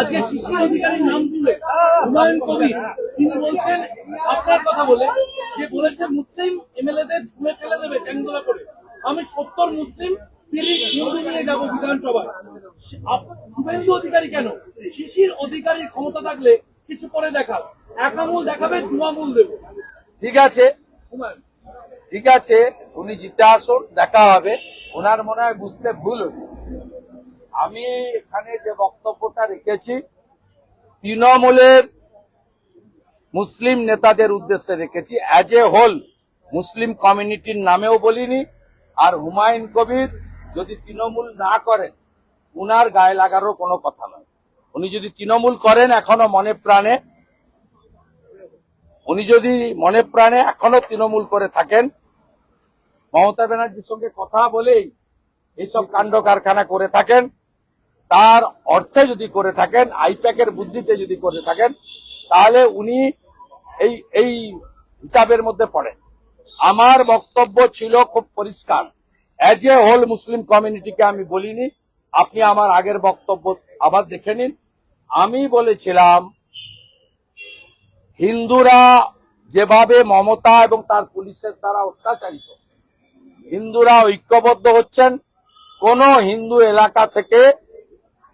আজকে শিশির অধিকারীর নাম তুলে হুমায়ুন কবির তিনি বলছেন আপনার কথা বলে যে বলেছে মুসলিম এমএলএদের ছুঁড়ে ফেলে দেবে ট্যাঙ্গুলা করে। আমি সত্তর মুসলিম তিরিশ নিয়ে যাব বিধানসভায়। শুভেন্দু অধিকারী কেন? শিশির অধিকারীর ক্ষমতা থাকলে কিছু করে দেখাও। এক আঙুল দেখাবে দু আঙুল দেবে। ঠিক আছে। ঠিক আছে উনি জিতে আসুন দেখা হবে। ওনার মনে হয় বুঝতে ভুল হচ্ছে। আমি এখানে যে বক্তব্যটা রেখেছি, তৃণমূলের মুসলিম নেতাদের উদ্দেশ্যে রেখেছি। অ্যাজ এ হোল মুসলিম কমিউনিটির নামেও বলিনি, আর হুমায়ুন কবির যদি তৃণমূল না করেন, উনার গায়ে লাগারও কোনো কথা নয়। উনি যদি তৃণমূল করেন এখনও মনে প্রাণে, উনি যদি মনে প্রাণে এখনও তৃণমূল করে থাকেন, মমতা ব্যানার্জির সঙ্গে কথা বলেই এইসব কাণ্ড কারখানা করে থাকেন। তার অর্থে যদি করে থাকেন, আইপ্যাকের বুদ্ধিতে যদি করে থাকেন, তাহলে উনি এই এই হিসাবের মধ্যে পড়েন। আমার বক্তব্য ছিল খুব পরিষ্কার। অ্যাজ এ হোল মুসলিম কমিউনিটিকে আমি বলিনি, আপনি আমার আগের বক্তব্য আবার দেখে নিন। আমি বলেছিলাম, হিন্দুরা যেভাবে মমতা এবং তার পুলিশের দ্বারা অত্যাচারিত, হিন্দুরা ঐক্যবদ্ধ হচ্ছেন। কোন হিন্দু এলাকা থেকে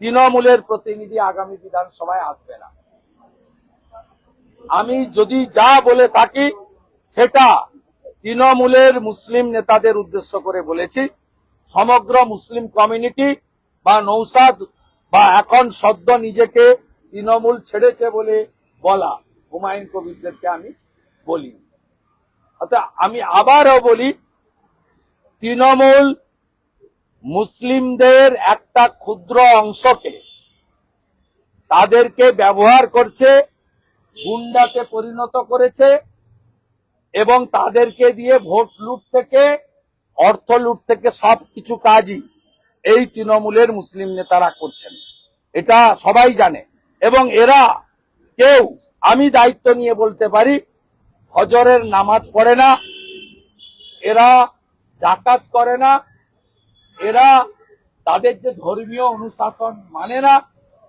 তৃণমূলের প্রতিনিধি আগামী বিধানসভায় আসবে না। আমি যদি যা বলে থাকি, সেটা তৃণমূলের মুসলিম নেতাদের উদ্দেশ্য করে বলেছি। সমগ্র মুসলিম কমিউনিটি বা নৌসাদ বা এখন সদ্য নিজেকে তৃণমূল ছেড়েছে বলে বলা হুমায়ুন কবিরদেরকে আমি বলি অর্থাৎ আমি আবারও বলি, তৃণমূল মুসলিমদের একটা ক্ষুদ্র অংশকে তাদেরকে ব্যবহার করছে গুন্ডাতে পরিণত করেছে এবং তাদেরকে দিয়ে ভোট লুট থেকে, অর্থ লুট থেকে সব কিছু কাজই এই তৃণমূলের মুসলিম নেতারা করছেন। এটা সবাই জানে। এবং এরা কেউ আমি দায়িত্ব নিয়ে বলতে পারি হজরের নামাজ পড়ে না, এরা জাকাত করে না এরা তাদের যে ধর্মীয় অনুশাসন মানে না,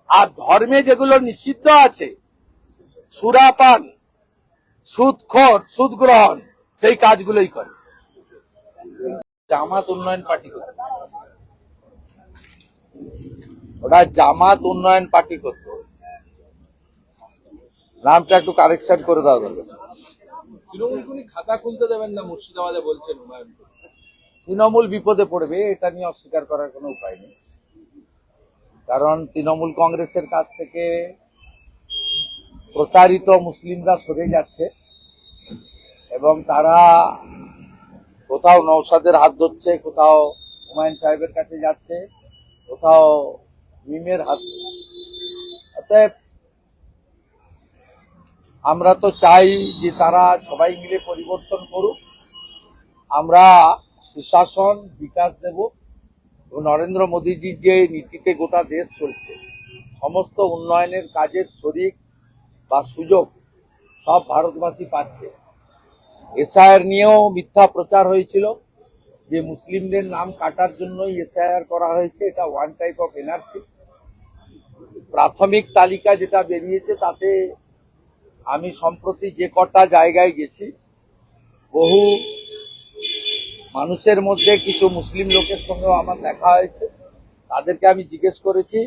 আর ধর্মে যেগুলো নিষিদ্ধ আছে, সুরাপান সুদখোর সুদ গ্রহণ সেই কাজগুলোই করে। জামাত উন্নয়ন পার্টি করত। ওরা জামাত উন্নয়ন পার্টি করত। নামটা একটু কারেকশন করে দেওয়া দরকার তৃণমূল খাতা খুলতে দেবেন না, মুর্শিদাবাদে বলছেন। তৃণমূল বিপদে পড়বে, এটা নিয়ে অস্বীকার করার কোনো উপায় নেই। কারণ তৃণমূল কংগ্রেসের কাছ থেকে প্রতারিত মুসলিমরা সরে যাচ্ছে এবং তারা কোথাও নৌসাদের হাত ধরছে, কোথাও হুমায়ুন সাহেবের কাছে যাচ্ছে, কোথাও মিমের হাত অতএব আমরা তো চাই যে তারা সবাই মিলে পরিবর্তন করুক। আমরা সুশাসন, বিকাশ দেব নরেন্দ্র মোদীজির যে নীতিতে গোটা দেশ চলছে, সমস্ত উন্নয়নের কাজের শরিক বা সুযোগ সব ভারতবাসী পাচ্ছে। এসআইআর নিয়েও মিথ্যা প্রচার হয়েছিল যে মুসলিমদের নাম কাটার জন্যই এসআইআর করা হয়েছে, এটা ওয়ান টাইপ অফ এনআরসি প্রাথমিক তালিকা যেটা বেরিয়েছে তাতে আমি সম্প্রতি যে কটা জায়গায় গেছি, বহু মানুষের মধ্যে কিছু মুসলিম লোকের সঙ্গেও আমার দেখা হয়েছে। তাদেরকে আমি জিজ্ঞেস করেছি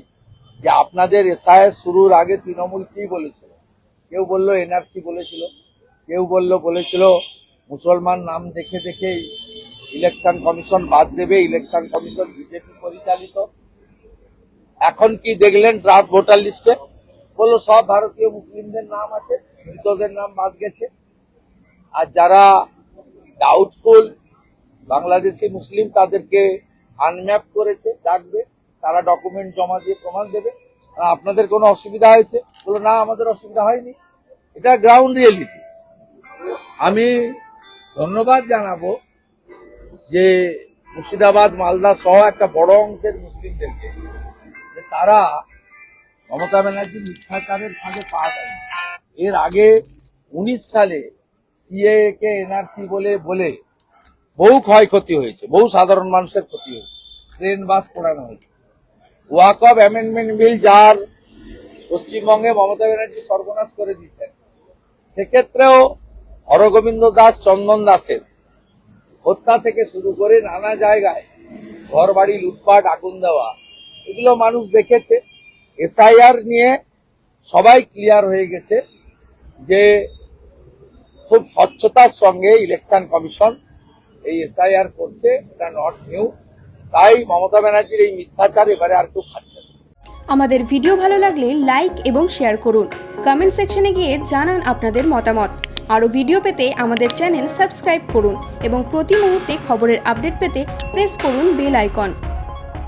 যে আপনাদের এসআইএস শুরুর আগে তৃণমূল কি বলেছিল? কেউ বলল এনআরসি বলেছিল, কেউ বলল, বলেছিল মুসলমান নাম দেখে দেখেই ইলেকশন কমিশন বাদ দেবে, ইলেকশন কমিশন বিজেপি পরিচালিত। এখন কি দেখলেন ড্রাফট ভোটার লিস্টে বলল, সব ভারতীয় মুসলিমদের নাম আছে মৃতদের নাম বাদ গেছে। আর যারা ডাউটফুল বাংলাদেশি মুসলিম তাদেরকে আনম্যাপ করেছে, ডাকবে, তারা ডকুমেন্ট জমা দিয়ে প্রমাণ দেবে। আপনাদের কোনো অসুবিধা হয়েছে? বলো, না, আমাদের অসুবিধা হয়নি। এটা গ্রাউন্ড রিয়েলিটি আমি ধন্যবাদ জানাব যে মুর্শিদাবাদ, মালদা সহ একটা বড় অংশের মুসলিমদেরকে তারা মমতা ব্যানার্জি মিথ্যাচারের ফাঁদে পা দেয়। এর আগে উনিশ সালে সিএ কে এনআরসি বলে বলে বহু ক্ষয়ক্ষতি হয়েছে, বহু সাধারণ মানুষের ক্ষতি হয়েছে ট্রেন বাস পোড়ানো হয়েছে। ওয়াক অফ অ্যামেন্ডমেন্ট বিল যার পশ্চিমবঙ্গে মমতা ব্যানার্জি সর্বনাশ করে দিয়েছেন, সেক্ষেত্রেও হরগোবিন্দ দাস, চন্দন দাসের হত্যা থেকে শুরু করে নানা জায়গায় ঘর বাড়ি লুটপাট, আগুন দেওয়া, এগুলো মানুষ দেখেছে। এসআইআর নিয়ে সবাই ক্লিয়ার হয়ে গেছে যে খুব স্বচ্ছতার সঙ্গে ইলেকশন কমিশন এই এসআইআর করছে, এটা নট নিউ তাই মমতা ব্যানার্জির এই মিথ্যাচার এবারে আর কেউ খাচ্ছে আমাদের ভিডিও ভালো লাগলে লাইক এবং শেয়ার করুন। কমেন্ট সেকশনে গিয়ে জানান আপনাদের মতামত। আরও ভিডিও পেতে আমাদের চ্যানেল সাবস্ক্রাইব করুন এবং প্রতি মুহূর্তে খবরের আপডেট পেতে প্রেস করুন বেল আইকন